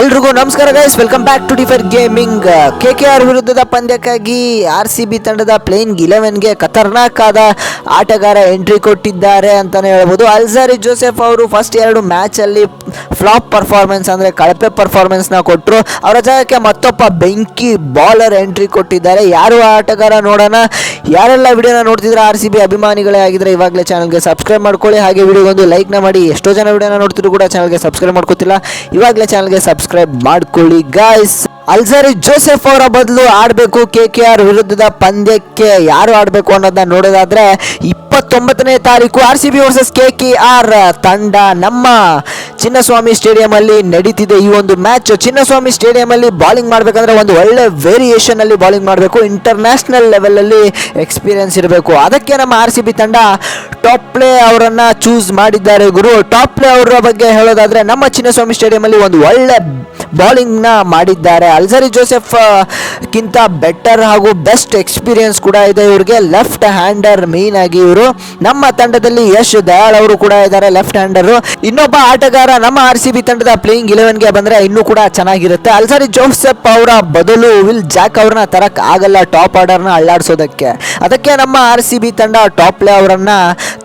ಎಲ್ರಿಗೂ ನಮಸ್ಕಾರ guys welcome back to differ gaming K K R ವಿರುದ್ಧದ ಪಂದ್ಯಕ್ಕಾಗಿ ಆರ್ ಸಿ ಬಿ ತಂಡದ ಪ್ಲೇಯಿಂಗ್ ಇಲೆವೆನ್ಗೆ ಖತರ್ನಾಕ್ ಆದ ಆಟಗಾರ ಎಂಟ್ರಿ ಕೊಟ್ಟಿದ್ದಾರೆ ಅಂತಲೇ ಹೇಳ್ಬೋದು. ಅಲ್ಜಾರಿ ಜೋಸೆಫ್ ಅವರು ಫಸ್ಟ್ ಎರಡು ಮ್ಯಾಚಲ್ಲಿ ಫ್ಲಾಪ್ ಪರ್ಫಾರ್ಮೆನ್ಸ್ ಅಂದರೆ ಕಳಪೆ ಪರ್ಫಾರ್ಮೆನ್ಸ್ನ ಕೊಟ್ಟರು ಅವರ ಜಾಗಕ್ಕೆ ಮತ್ತೊಬ್ಬ ಬೆಂಕಿ ಬಾಲರ್ ಎಂಟ್ರಿ ಕೊಟ್ಟಿದ್ದಾರೆ. ಯಾರು ಆಟಗಾರ ನೋಡೋಣ? ಯಾರೆಲ್ಲ ವಿಡಿಯೋನ ನೋಡ್ತಿದ್ರೆ ಆರ್ ಸಿ ಬಿ ಅಭಿಮಾನಿಗಳೇ ಆಗಿದ್ರೆ ಇವಾಗಲೇ ಚಾನಲ್ಗೆ ಸಬ್ಸ್ಕ್ರೈಬ್ ಮಾಡ್ಕೊಳ್ಳಿ. ಹಾಗೆ ವಿಡಿಯೋಗೊಂದು ಲೈಕ್ನ ಮಾಡಿ. ಎಷ್ಟೋ ಜನ ವಿಡಿಯೋನ ನೋಡ್ತಿದ್ರು ಕೂಡ ಚಾನಲ್ಗೆ ಸಬ್ಸ್ಕ್ರೈಬ್ ಮಾಡ್ಕೋತಿಲ್ಲ. ಇವಾಗಲೇ ಚಾನಲ್ಗೆ ಸಬ್ಸ್ಕ್ರೈಬ್ ಮಾಡ್ಕೊಳ್ಳಿ ಗಾಯ್ಸ್ ಅಲ್ಸರಿ ಜೋಸೆಫ್ ಅವರ ಬದಲು ಆಡಬೇಕು, ಕೆ ಕೆ ಆರ್ ವಿರುದ್ಧದ ಪಂದ್ಯಕ್ಕೆ ಯಾರು ಆಡಬೇಕು ಅನ್ನೋದನ್ನ ನೋಡೋದಾದ್ರೆ ಇಪ್ಪತ್ತೊಂಬತ್ತನೇ ತಾರೀಕು R C B versus K K R ತಂಡ ನಮ್ಮ ಚಿನ್ನಸ್ವಾಮಿ ಸ್ಟೇಡಿಯಂ ಅಲ್ಲಿ ನಡೀತಿದೆ ಈ ಒಂದು ಮ್ಯಾಚ್. ಚಿನ್ನಸ್ವಾಮಿ ಸ್ಟೇಡಿಯಂ ಅಲ್ಲಿ ಬಾಲಿಂಗ್ ಮಾಡಬೇಕಂದ್ರೆ ಒಂದು ಒಳ್ಳೆ ವೇರಿಯೇಷನ್ ಅಲ್ಲಿ ಬಾಲಿಂಗ್ ಮಾಡಬೇಕು. ಇಂಟರ್ನ್ಯಾಷನಲ್ ಲೆವೆಲ್ ಅಲ್ಲಿ ಎಕ್ಸ್ಪೀರಿಯನ್ಸ್ ಇರಬೇಕು. ಅದಕ್ಕೆ ನಮ್ಮ ಆರ್ ಸಿ ಬಿ ತಂಡ ಟಾಪ್ ಪ್ಲೇ ಅವರನ್ನ ಚೂಸ್ ಮಾಡಿದ್ದಾರೆ ಗುರು. ಟಾಪ್ ಪ್ಲೇ ಅವರ ಬಗ್ಗೆ ಹೇಳೋದಾದ್ರೆ ನಮ್ಮ ಚಿನ್ನಸ್ವಾಮಿ ಸ್ಟೇಡಿಯಂ ಅಲ್ಲಿ ಒಂದು ಒಳ್ಳೆ ಬಾಲಿಂಗ್ನ ಮಾಡಿದ್ದಾರೆ. ಅಲ್ಸರಿ ಜೋಸೆಫ್ ಗಿಂತ ಬೆಟರ್ ಹಾಗೂ ಬೆಸ್ಟ್ ಎಕ್ಸ್ಪೀರಿಯನ್ಸ್ ಕೂಡ ಇದೆ ಇವರಿಗೆ. ಲೆಫ್ಟ್ ಹ್ಯಾಂಡರ್ ಮೇನ್ ಆಗಿ ಇವರು. ನಮ್ಮ ತಂಡದಲ್ಲಿ ಯಶ್ ದಯಾಳ್ ಅವರು ಕೂಡ ಇದ್ದಾರೆ ಲೆಫ್ಟ್ ಹ್ಯಾಂಡರ್ ಇನ್ನೊಬ್ಬ ಆಟಗಾರ ನಮ್ಮ ಆರ್ ಸಿ ಬಿ ತಂಡದ ಪ್ಲೇಯಿಂಗ್ಗೆ ಬಂದ್ರೆ ಇನ್ನೂ ಕೂಡ ಚೆನ್ನಾಗಿರುತ್ತೆ. ಅಲ್ಸರಿ ಜೋಸೆಫ್ ಅವರ ಬದಲು ವಿಲ್ ಜಾಕ್ ಅವ್ರನ್ನ ತರಕ್ ಆಗಲ್ಲ ಟಾಪ್ ಆರ್ಡರ್ನ ಅಳ್ಳಾಡಿಸೋದಕ್ಕೆ. ಅದಕ್ಕೆ ನಮ್ಮ ಆರ್ ಸಿ ಬಿ ತಂಡ ಟಾಪ್ ಪ್ಲೇ ಅವರನ್ನ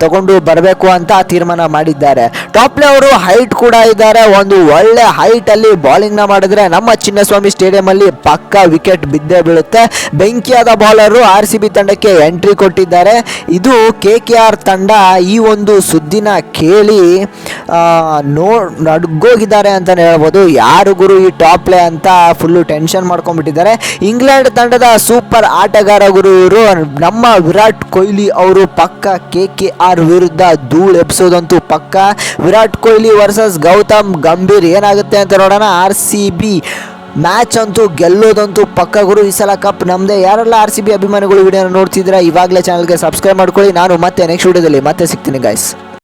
ತಗೊಂಡು ಬರಬೇಕು ಅಂತ ತೀರ್ಮಾನ ಮಾಡಿದ್ದಾರೆ. ಟಾಪ್ಲೆ ಪ್ಲೇ ಅವರು ಹೈಟ್ ಕೂಡ ಇದ್ದಾರೆ. ಒಂದು ಒಳ್ಳೆ ಹೈಟ್ ಅಲ್ಲಿ ಬಾಲಿಂಗ್ನ ಮಾಡಿದ್ರೆ ನಮ್ಮ ಚಿನ್ನಸ್ವಾಮಿ ಸ್ಟೇಡಿಯಂ ಅಲ್ಲಿ ಪಕ್ಕ ವಿಕೆಟ್ ಬಿದ್ದೇ ಬೀಳುತ್ತೆ. ಬೆಂಕಿಯಾದ ಬಾಲರು ಆರ್ ಸಿ ಬಿ ತಂಡಕ್ಕೆ ಎಂಟ್ರಿ ಕೊಟ್ಟಿದ್ದಾರೆ. ಇದು ಕೆ ಆರ್ ತಂಡ ಈ ಒಂದು ಸುದ್ದಿನ ಕೇಳಿ ನೋ, ನಡ್ಗೋಗಿದ್ದಾರೆ ಅಂತಲೇ ಹೇಳ್ಬೋದು. ಯಾರು ಗುರು ಈ ಟಾಪ್ ಅಂತ ಫುಲ್ಲು ಟೆನ್ಷನ್ ಮಾಡ್ಕೊಂಡ್ಬಿಟ್ಟಿದ್ದಾರೆ. ಇಂಗ್ಲೆಂಡ್ ತಂಡದ ಸೂಪರ್ ಆಟಗಾರ ಗುರು ಇವರು, ನಮ್ಮ ವಿರಾಟ್ ಕೊಹ್ಲಿ ಅವರು ಪಕ್ಕ ಕೆ ಕೆ ಆರ್ ವಿರುದ್ಧ ಧೂಳು ಎಬ್ಸೋದಂತೂ ಪಕ್ಕ. ವಿರಾಟ್ ಕೊಹ್ಲಿ ವರ್ಸಸ್ ಗೌತಮ್ ಗಂಭೀರ್ ಏನಾಗುತ್ತೆ ಅಂತ ನೋಡೋಣ. ಆರ್ ಸಿ ಬಿ ಮ್ಯಾಚ್ ಅಂತೂ ಗೆಲ್ಲೋದಂತೂ ಪಕ್ಕ ಗುರು ಈ ಸಲ ಕಪ್ ನಮ್ಮದೇ ಯಾರೆಲ್ಲ ಆರ್ ಸಿ ಬಿ ಅಭಿಮಾನಿಗಳು ವಿಡಿಯೋ ನೋಡ್ತಿದ್ರೆ ಇವಾಗಲೇ ಚಾನಲ್ಗೆ ಸಬ್ಸ್ಕ್ರೈಬ್ ಮಾಡ್ಕೊಳ್ಳಿ. ನಾನು ಮತ್ತೆ ನೆಕ್ಸ್ಟ್ ವಿಡಿಯೋದಲ್ಲಿ ಮತ್ತೆ ಸಿಗ್ತೀನಿ ಗಾಯ್ಸ್